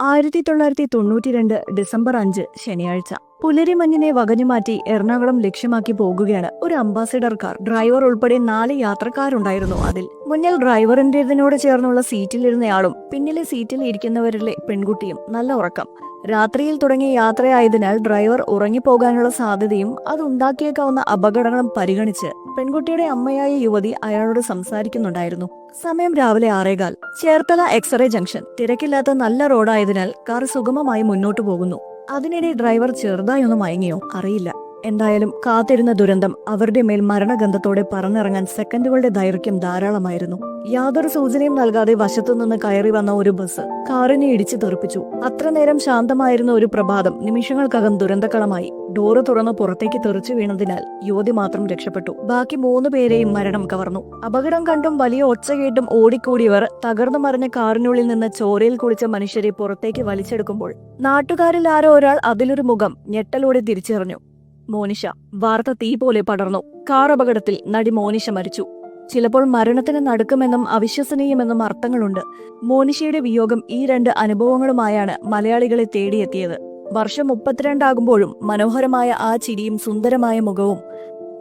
ആയിരത്തി തൊള്ളായിരത്തി തൊണ്ണൂറ്റി രണ്ട് ഡിസംബർ അഞ്ച് ശനിയാഴ്ച. പുലരിമഞ്ഞിനെ വകഞ്ഞുമാറ്റി എറണാകുളം ലക്ഷ്യമാക്കി പോകുകയാണ് ഒരു അംബാസിഡർ കാർ. ഡ്രൈവർ ഉൾപ്പെടെ നാല് യാത്രക്കാരുണ്ടായിരുന്നു അതിൽ. മുന്നിൽ ഡ്രൈവറിന്റേതിനോട് ചേർന്നുള്ള സീറ്റിലിരുന്നയാളും പിന്നിലെ സീറ്റിൽ ഇരിക്കുന്നവരിലെ പെൺകുട്ടിയും. നല്ല ഉറക്കം. രാത്രിയിൽ തുടങ്ങിയ യാത്രയായതിനാൽ ഡ്രൈവർ ഉറങ്ങിപ്പോകാനുള്ള സാധ്യതയും അതുണ്ടാക്കിയേക്കാവുന്ന അപകടങ്ങളും പരിഗണിച്ച് പെൺകുട്ടിയുടെ അമ്മയായ യുവതി അയാളോട് സംസാരിക്കുന്നുണ്ടായിരുന്നു. സമയം രാവിലെ ആറേകാൽ. Cherthala X-ray junction. തിരക്കില്ലാത്ത നല്ല റോഡായതിനാൽ കാർ സുഗമമായി മുന്നോട്ടു പോകുന്നു. അതിനിടെ ഡ്രൈവർ ചെറുതായി ഒന്ന് മയങ്ങിയോ? അറിയില്ല. എന്തായാലും കാത്തിരുന്ന ദുരന്തം അവരുടെ മേൽ മരണഗന്ധത്തോടെ പറന്നിറങ്ങാൻ സെക്കൻഡുകളുടെ ദൈർഘ്യം ധാരാളമായിരുന്നു. യാതൊരു സൂചനയും നൽകാതെ വശത്തു നിന്ന് കയറി വന്ന ഒരു ബസ് കാറിനെ ഇടിച്ചു തെറിപ്പിച്ചു. അത്ര നേരം ശാന്തമായിരുന്ന ഒരു പ്രഭാതം നിമിഷങ്ങൾക്കകം ദുരന്തക്കളമായി. ഡോറ് തുറന്ന് പുറത്തേക്ക് തെറിച്ചു വീണതിനാൽ യുവതി മാത്രം രക്ഷപ്പെട്ടു. ബാക്കി മൂന്ന് പേരെയും മരണം കവർന്നു. അപകടം കണ്ടും വലിയ ഒച്ച കേട്ടും ഓടിക്കൂടിയവർ തകർന്നു മറിഞ്ഞ കാറിനുള്ളിൽ നിന്ന് ചോരയിൽ കുളിച്ച മനുഷ്യരെ പുറത്തേക്ക് വലിച്ചെടുക്കുമ്പോൾ നാട്ടുകാരിൽ ആരോ ഒരാൾ അതിലൊരു മുഖം ഞെട്ടലോടെ തിരിച്ചറിഞ്ഞു. മോനിഷ വാർത്ത തീ പോലെ പടർന്നു. കാർ അപകടത്തിൽ നടി മോനിഷ മരിച്ചു. ചിലപ്പോൾ മരണത്തിന് നടുക്കുമെന്നും അവിശ്വസനീയമെന്നും അർത്ഥങ്ങളുണ്ട്. മോനിഷയുടെ വിയോഗം ഈ രണ്ട് അനുഭവങ്ങളുമായാണ് മലയാളികളെ തേടിയെത്തിയത്. വർഷം മുപ്പത്തിരണ്ടാകുമ്പോഴും മനോഹരമായ ആ ചിരിയും സുന്ദരമായ മുഖവും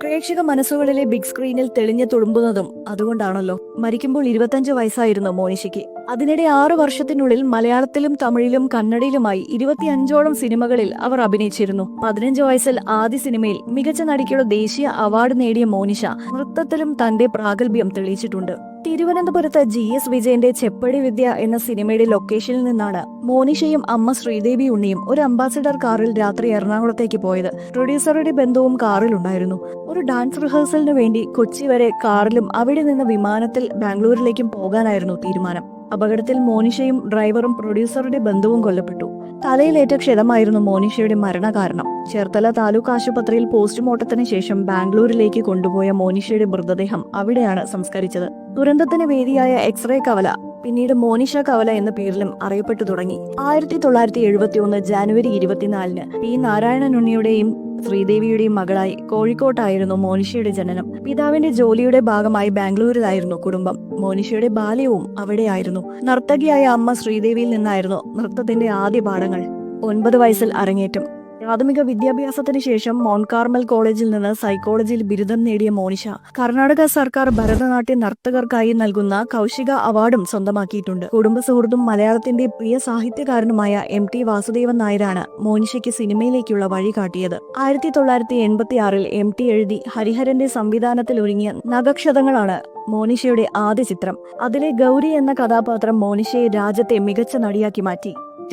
പ്രേക്ഷക മനസ്സുകളിലെ ബിഗ് സ്ക്രീനിൽ തെളിഞ്ഞു തുളുമ്പുന്നതും അതുകൊണ്ടാണല്ലോ. മരിക്കുമ്പോൾ ഇരുപത്തഞ്ച് വയസ്സായിരുന്നു മോനിഷയ്ക്ക്. അതിനിടെ ആറു വർഷത്തിനുള്ളിൽ മലയാളത്തിലും തമിഴിലും കന്നഡയിലുമായി ഇരുപത്തിയഞ്ചോളം സിനിമകളിൽ അവർ അഭിനയിച്ചിരുന്നു. പതിനഞ്ച് വയസ്സിൽ ആദ്യ സിനിമയിൽ മികച്ച നടിക്കുള്ള ദേശീയ അവാർഡ് നേടിയ മോനിഷ നൃത്തത്തിലും തന്റെ പ്രാഗൽഭ്യം തെളിയിച്ചിട്ടുണ്ട്. തിരുവനന്തപുരത്ത് ജി എസ് വിജയന്റെ ചെപ്പടി വിദ്യ എന്ന സിനിമയുടെ ലൊക്കേഷനിൽ നിന്നാണ് മോനിഷയും അമ്മ ശ്രീദേവി ഉണ്ണിയും ഒരു അംബാസിഡർ കാറിൽ രാത്രി എറണാകുളത്തേക്ക് പോയത്. പ്രൊഡ്യൂസറുടെ ബന്ധവും കാറിലുണ്ടായിരുന്നു ഒരു ഡാൻസ് റിഹേഴ്സലിന് വേണ്ടി കൊച്ചി വരെ കാറിലും അവിടെ നിന്ന് വിമാനത്തിൽ ബാംഗ്ലൂരിലേക്കും പോകാനായിരുന്നു തീരുമാനം. അപകടത്തിൽ മോനിഷയും ഡ്രൈവറും പ്രൊഡ്യൂസറുടെ ബന്ധുവും കൊല്ലപ്പെട്ടു. തലയിലേറ്റ ക്ഷതമായിരുന്നു മോനിഷയുടെ മരണകാരണം. ചേർത്തല താലൂക്ക് ആശുപത്രിയിൽ പോസ്റ്റ്മോർട്ടത്തിന് ശേഷം ബാംഗ്ലൂരിലേക്ക് കൊണ്ടുപോയ മോനിഷയുടെ മൃതദേഹം അവിടെയാണ് സംസ്കരിച്ചത്. ദുരന്തത്തിന് വേദിയായ എക്സ്റേ കവല പിന്നീട് മോനിഷ കവല എന്ന പേരിലും അറിയപ്പെട്ടു തുടങ്ങി. ആയിരത്തി തൊള്ളായിരത്തി എഴുപത്തി ഒന്ന് ജാനുവരി ഇരുപത്തിനാലിന് പി നാരായണൻ ഉണ്ണിയുടെയും ശ്രീദേവിയുടെയും മകളായി കോഴിക്കോട്ടായിരുന്നു മോനിഷയുടെ ജനനം. പിതാവിന്റെ ജോലിയുടെ ഭാഗമായി ബാംഗ്ലൂരിലായിരുന്നു കുടുംബം. മോനിഷയുടെ ബാല്യവും അവിടെയായിരുന്നു. നർത്തകിയായ അമ്മ ശ്രീദേവിയിൽ നിന്നായിരുന്നു നൃത്തത്തിന്റെ ആദ്യ പാഠങ്ങൾ. ഒൻപത് വയസ്സിൽ അരങ്ങേറ്റം. പ്രാഥമിക വിദ്യാഭ്യാസത്തിന് ശേഷം മൗണ്ട് കാർമൽ കോളേജിൽ നിന്ന് സൈക്കോളജിയിൽ ബിരുദം നേടിയ മോനിഷ കർണാടക സർക്കാർ ഭരതനാട്യ നർത്തകർക്കായി നൽകുന്ന കൗശിക അവാർഡും സ്വന്തമാക്കിയിട്ടുണ്ട്. കുടുംബ സുഹൃത്തും മലയാളത്തിന്റെ പ്രിയ സാഹിത്യകാരനുമായ എം ടി വാസുദേവൻ നായരാണ് മോനിഷയ്ക്ക് സിനിമയിലേക്കുള്ള വഴി കാട്ടിയത്. ആയിരത്തി തൊള്ളായിരത്തി എൺപത്തി ആറിൽ എം ടി എഴുതി ഹരിഹരന്റെ സംവിധാനത്തിൽ ഒരുങ്ങിയ നഗക്ഷതങ്ങളാണ് മോനിഷയുടെ ആദ്യ ചിത്രം. അതിലെ ഗൗരി എന്ന കഥാപാത്രം മോനിഷയെ രാജ്യത്തെ മികച്ച നടിയാക്കി മാറ്റി.